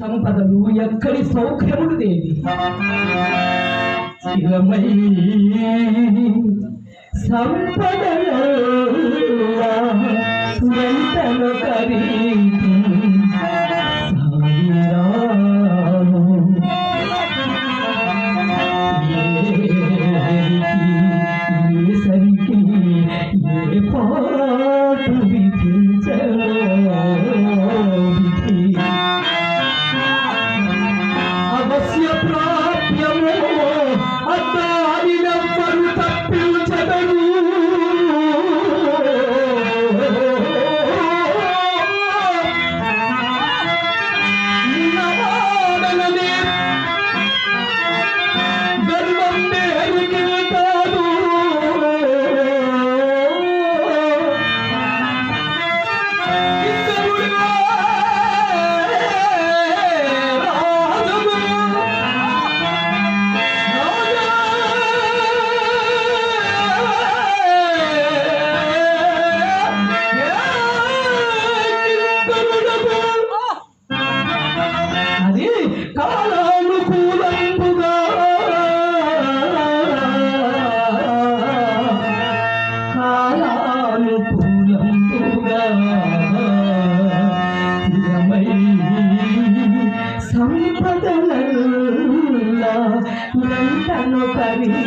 సంపదలు ఎక్కడి సౌఖ్యములు దేవి స్థిరమై సంపదలు కరీతి సరికి ఏ పో లంటను కరీతి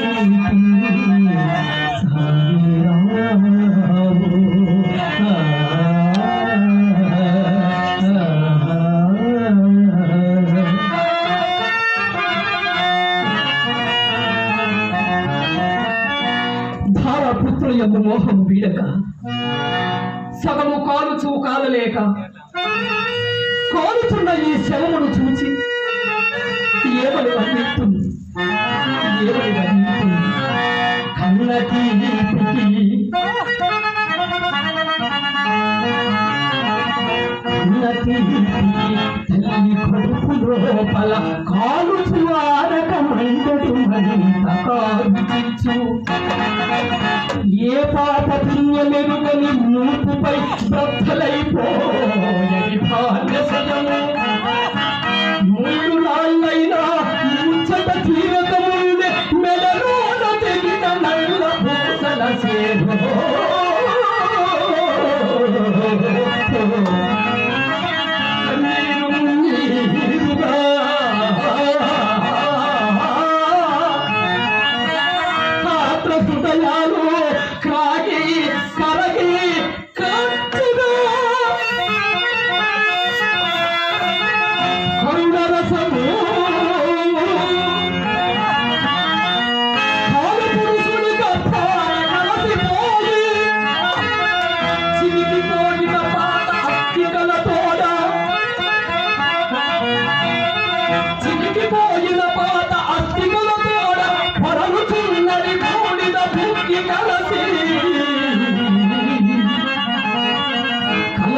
యొక్క మోహం వీడక. సగము కాలుచు కాలలేక కాలుచున్న ఈ శవమును చూచి ఏమని వర్ణిస్తుంది తల్లి కడుపు లోపల కాలు చివారక మండడు మరింత కాల్చు ఏ పాప పుణ్యమెరుగని మూపుపై బ్రద్దలైపోయని భాగ్యసయము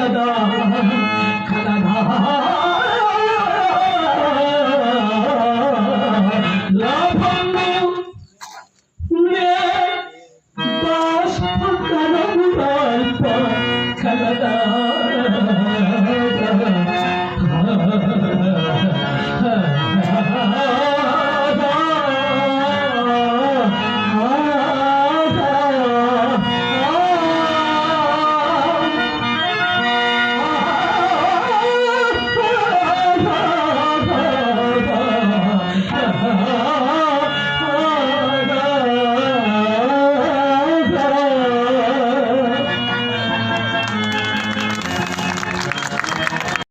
ادا کھانا دا